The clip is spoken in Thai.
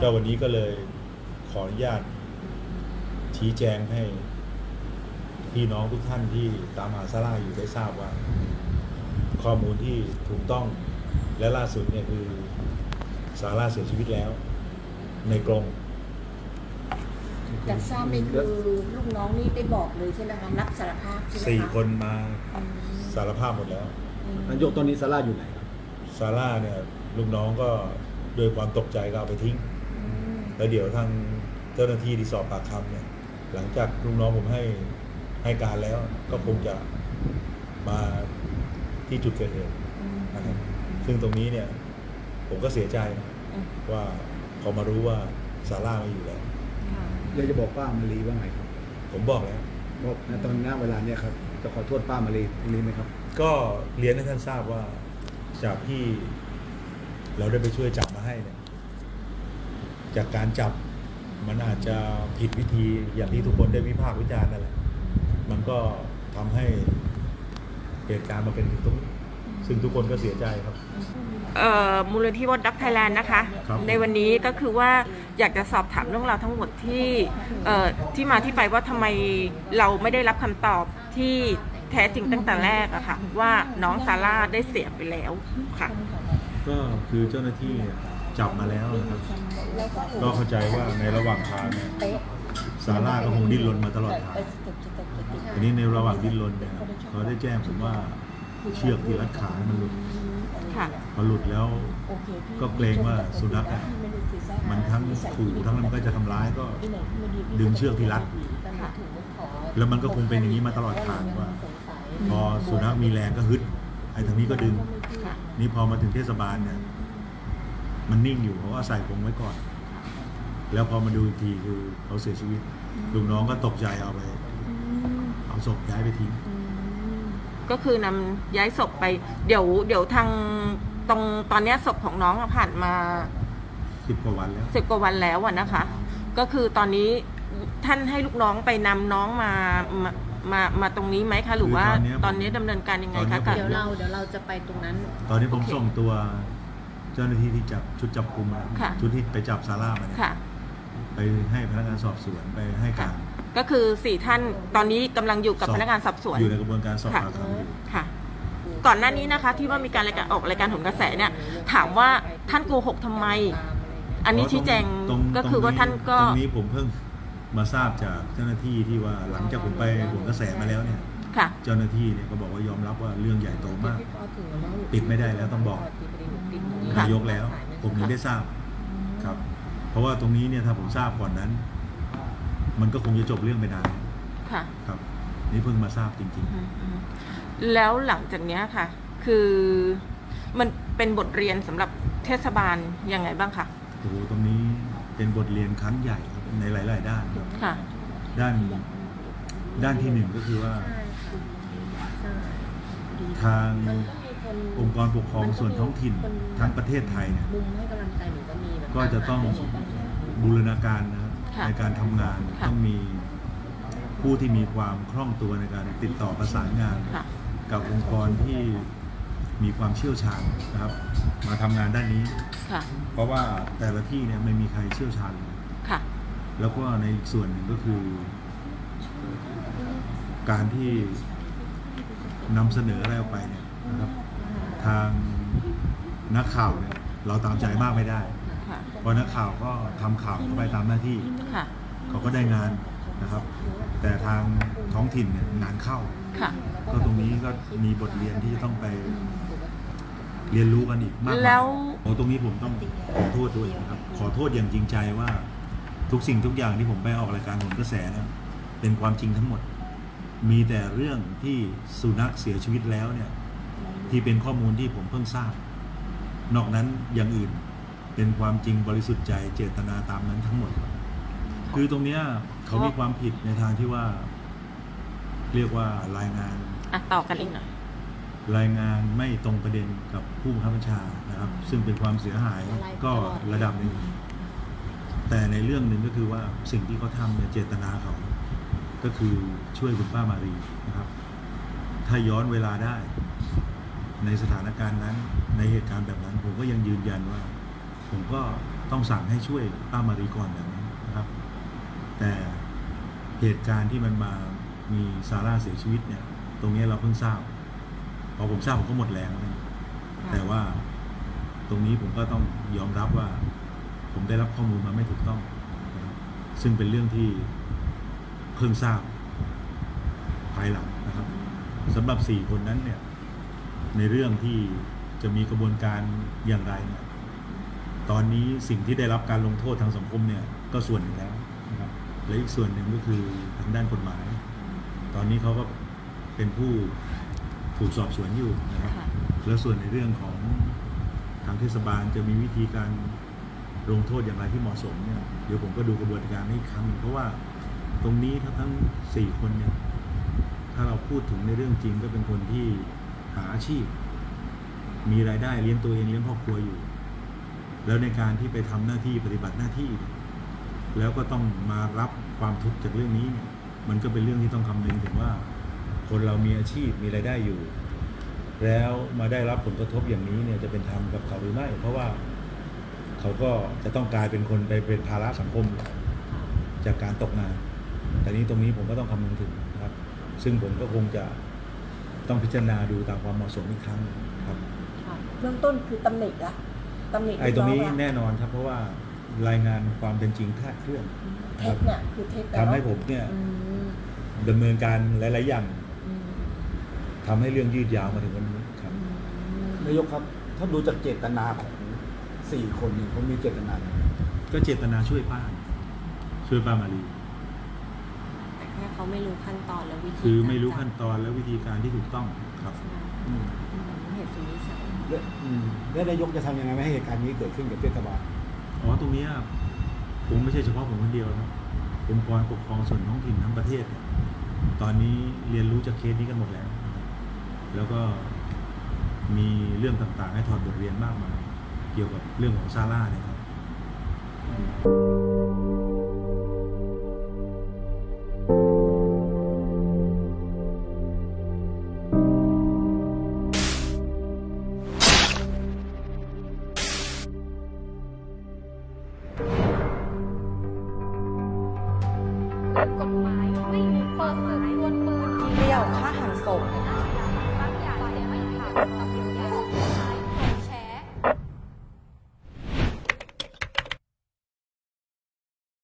ก็วันนี้ก็เลยขออนุญาต ชี้แจงให้พี่น้องทุกท่านที่ตามหาซาร่าอยู่ได้ทราบว่า ข้อมูลที่ถูกต้องและล่าสุดเนี่ยคือซาร่าเสียชีวิตแล้ว ในกรงจากทราบนี่คือลูกน้องนี่ได้บอกเลยใช่ไหมคะรับสารภาพใช่ไหมคะสี่คนมาอืมสารภาพหมดแล้วอืมนายกตอนนี้ซาร่าอยู่ไหนครับ ซาร่าเนี่ยลูกน้องก็โดวยความตกใจก็เอาไปทิ้ง แล้วเดี๋ยวทางเจ้าหน้าที่ที่สอบปากคำเนี่ย หลังจากลูกน้องผมให้ให้การแล้ว ก็คงจะมาที่จุดเกิดเหตุอืมนะครับ ซึ่งตรงนี้เนี่ย ผมก็เสียใจนะอืมว่าพอมารู้ว่าซาร่าไม่อยู่แล้วค่ะอยากจะบอกป้ามารีว่าไงครับผมบอกแล้ว บอกณตอนนี้เวลาเนี้ยครับ จะขอโทษป้ามารีตรงนี้ไหมครับ ก็เรียนให้ท่านทราบว่าจากที่เราได้ไปช่วยจับมาให้เนี่ย จากการจับมันอาจจะผิดวิธีอย่างที่ทุกคนได้วิพากษ์วิจารณ์นั่นแหละ มันก็ทำให้เหตุการณ์มาเป็นตรงนี้ซึ่งทุกคนก็เสียใจครับเอ่อมูลนิธิวอดดักไทยแลนด์นะคะครับในวันนี้ก็คือว่าอยากจะสอบถามเรื่องราวทั้งหมดที่เอ่อที่มาที่ไปว่าทำไมเราไม่ได้รับคำตอบที่แท้จริงตั้งแต่แรกอะค่ะ ว่าน้องซาร่าได้เสียไปแล้วค่ะ ก็คือเจ้าหน้าที่ จับมาแล้วนะครับ ก็เข้าใจว่าในระหว่างทางเนี่ยเป๊ะซาร่าก็คงดิ้นรนมาตลอดทางไปสเต็ปสเต็ปสเต็ปทีนี้ในระหว่างดิ้นรนเนี่ยเขาได้แจ้งผมว่าเชือกที่รัดขามันหลุดค่ะพอหลุดแล้วโอเคพี่ก็เกรงว่าสุนัขอะพี่ไได้ซีซ่ามันทั้งขู่ทั้งมันก็จะทำร้ายก็พี่ไหนที่ไม่พี่ดึงเชือกที่รัดแต่มันถูกไม่ขอแล้วมันก็คงเป็นอย่างนี้มาตลอดทางว่า พอสุนัขมีแรงก็ฮึดไอ้ทางนี้ก็ดึงค่ะนี่พอมาถึงเทศบาลเนี่ย มันนิ่งอยู่เขาก็ใส่กรงไว้ก่อน แล้วพอมาดูอีกทีคือเขาเสียชีวิตลูกน้องก็ตกใจเอาไปเอาศพย้ายไปทิ้ง ก็คือนำย้ายศพไป เดี๋ยว เดี๋ยวทางตรงตอนเนี้ยศพของน้องอะผ่านมาสิบกว่าวันแล้ว สิบกว่าวันแล้วอะนะคะ ก็คือตอนนี้ท่านให้ลูกน้องไปนำน้องมามามามาตรงนี้ไหมคะหรือว่าคือตอนเนี้ยตอนนี้ดำเนินการยังไงตอนนี้คะผม กับ เดี๋ยวเราเดี๋ยวเราจะไปตรงนั้น ตอนนี้ผมโอเค ส่งตัวเจ้าหน้าที่ที่จับชุดจับกุมอะค่ะ ชุดที่ไปจับซาร่ามาเนี่ยค่ะ ไปให้พนักงานสอบสวนไปให้การก็คือสี่ท่านตอนนี้กำลังอยู่กับสอบพนักงานสอบสวน อยู่ในกระบวนการสอบค่ะ ปากคำอยู่ค่ะ ก่อนหน้านี้นะคะ ที่ว่ามีการรายการออกรายการผลกระแสเนี่ย ถามว่าท่านโกหกทำไม อันนี้ชี้แจงตรงก็คือว่าท่านก็ ตรงนี้ผมเพิ่งมาทราบจากเจ้าหน้าที่ที่ว่าหลังจากผมไปผลกระแสมาแล้วเนี่ย ค่ะ เจ้าหน้าที่เนี่ยก็บอกว่ายอมรับว่าเรื่องใหญ่โตมาก ปิดไม่ได้แล้วต้องบอก ค่ะ นายกแล้ว ผมถึงได้ทราบครับ เพราะว่าตรงนี้เนี่ยถ้าผมทราบก่อนนั้น มันก็คงจะจบเรื่องไปนานแล้วค่ะครับ นี่เพิ่งมาทราบจริง อืมอืมแล้วหลังจากเนี้ยค่ะ คือมันเป็นบทเรียนสำหรับเทศบาลยังไงบ้างคะๆโอ้โหตรงนี้เป็นบทเรียนครั้งใหญ่ครับในหลาย ๆ ด้านครับค่ะ ด้านด้านที่หนึ่งก็คือว่า ทาง องค์กรปกครองส่วนท้องถิ่นทั้งประเทศไทยเนี่ยมุมให้กำลังใจหนูก็มีแบบก็จะต้องบูรณาการนะครับค่ะในการทำงานค่ะ ต้องมีผู้ที่มีความคล่องตัวในการติดต่อประสานงาน ค่ะ กับองค์กรที่มีความเชี่ยวชาญนะครับ มาทำงานด้านนี้ ค่ะ เพราะว่าแต่ละที่เนี่ยไม่มีใครเชี่ยวชาญเลยค่ะ แล้วก็ในอีกส่วนหนึ่งก็คือ การที่นำเสนออะไรออกไปเนี่ยนะครับ ทางนักข่าวเนี่ยเราตามใจมากไม่ได้ ค่ะเพราะนักข่าวก็ทำข่าวเข้าไปตามหน้าที่ ค่ะเขาก็ได้งานนะครับ แต่ทางท้องถิ่นเนี่ยงานเข้า ค่ะ ก็ตรงนี้ก็มีบทเรียนที่จะต้องไปเรียนรู้กันอีกมากมายแล้ว โอ้ตรงนี้ผมต้องขอโทษด้วยนะครับ ขอโทษอย่างจริงใจว่า ทุกสิ่งทุกอย่างที่ผมไปออกรายการผลกระแสนะเป็นความจริงทั้งหมด มีแต่เรื่องที่สุนัขเสียชีวิตแล้วเนี่ย ที่เป็นข้อมูลที่ผมเพิ่งทราบ นอกนั้นอย่างอื่นเป็นความจริงบริสุทธิ์ใจเจตนาตามนั้นทั้งหมด คือตรงเนี้ยเขามีความผิดในทางที่ว่า เรียกว่ารายงานอะต่อกันอีกหน่อยรายงานไม่ตรงประเด็นกับผู้บังคับบัญชานะครับ ซึ่งเป็นความเสียหายก็ระดับหนึ่งแต่ในเรื่องหนึ่งก็คือว่าสิ่งที่เขาทำเนี่ยเจตนาเขาก็คือช่วยคุณป้ามารีนะครับ ถ้าย้อนเวลาได้ ในสถานการณ์นั้น ในเหตุการณ์แบบนั้น ผมก็ยังยืนยันว่า ผมก็ต้องสั่งให้ช่วยป้ามารีก่อนแบบนั้นนะครับ แต่เหตุการณ์ที่มันมามีซาร่าเสียชีวิตเนี่ย ตรงนี้เราเพิ่งทราบพอผมทราบผมก็หมดแรงแล้วนะแต่ว่าตรงนี้ผมก็ต้องยอมรับว่า ผมได้รับข้อมูลมาไม่ถูกต้องนะครับซึ่งเป็นเรื่องที่เพิ่งทราบภายหลังนะครับสำหรับสี่คนนั้นเนี่ย ในเรื่องที่จะมีกระบวนการอย่างไรเนี่ยตอนนี้สิ่งที่ได้รับการลงโทษทางสังคมเนี่ยก็ส่วนหนึ่งแล้วนะครับและอีกส่วนหนึ่งก็คือทางด้านกฎหมาย ตอนนี้เขาก็เป็นผู้ถูกสอบสวนอยู่นะครับค่ะแล้วส่วนในเรื่องของทางเทศบาลจะมีวิธีการลงโทษอย่างไรที่เหมาะสมเนี่ยเดี๋ยวผมก็ดูกระบวนการนี้อีกครั้งหนึ่งเพราะว่าตรงนี้ถ้าทั้งสี่คนเนี่ยถ้าเราพูดถึงในเรื่องจริงก็เป็นคนที่ หาอาชีพ มีรายได้เลี้ยงตัวเองเลี้ยงครอบครัวอยู่ แล้วในการที่ไปทำหน้าที่ปฏิบัติหน้าที่ แล้วก็ต้องมารับความทุกข์จากเรื่องนี้เนี่ยมันก็เป็นเรื่องที่ต้องคำนึงถึงว่า คนเรามีอาชีพมีรายได้อยู่ แล้วมาได้รับผลกระทบอย่างนี้เนี่ยจะเป็นธรรมกับเขาหรือไม่ เพราะว่าเขาก็จะต้องกลายเป็นคนไปเป็นภาระสังคมจากการตกงาน แต่นี้ตรงนี้ผมก็ต้องคำนึงถึงนะครับ ซึ่งผมก็คงจะ ต้องพิจารณาดูตามความเหมาะสมอีกครั้งครับ ค่ะเบื้องต้นคือตำหนิละตำหนิไอ้ตรงนี้ลูกองละแน่นอนครับ เพราะว่ารายงานความเป็นจริงคลาดเคลื่อนเท็จเนี่ยคือเท็จแล้วทำให้ผมเนี่ยอืมดำเนินการหลาย ๆ อย่างอืมทำให้เรื่องยืดยาวมาถึงวันนี้ครับอืมนายกครับ ถ้าดูจากเจตนาของสี่คนเนี่ยเขามีเจตนาอย่างไรก็เจตนาช่วยป้า ช่วยป้ามารีแต่แค่ เขาไม่รู้ขั้นตอนและวิธีคือไม่รู้กาขั้นตอนและวิธีการที่ถูกต้องครับใช่อืมอืมเหตุสุดวิสัยและอืมแล้วนายกจะทำยังไงไม่ให้เหตุการณ์นี้เกิดขึ้นกับเทศบาลอ๋อตรงเนี้ยผมไม่ใช่เฉพาะผมคนเดียวนะองค์กรปกครองส่วนท้องถิ่นทั้งประเทศเนี่ยตอนนี้เรียนรู้จากเคสนี้กันหมดแล้วนะครับแล้วก็มีเรื่องต่างๆ ให้ถอดบทเรียนมากมายเกี่ยวกับเรื่องของซาร่าเนี่ยครับ กฎหมายไม่มีเปิดเผยดวนปืนเรี่ยวฆ่าหันศพ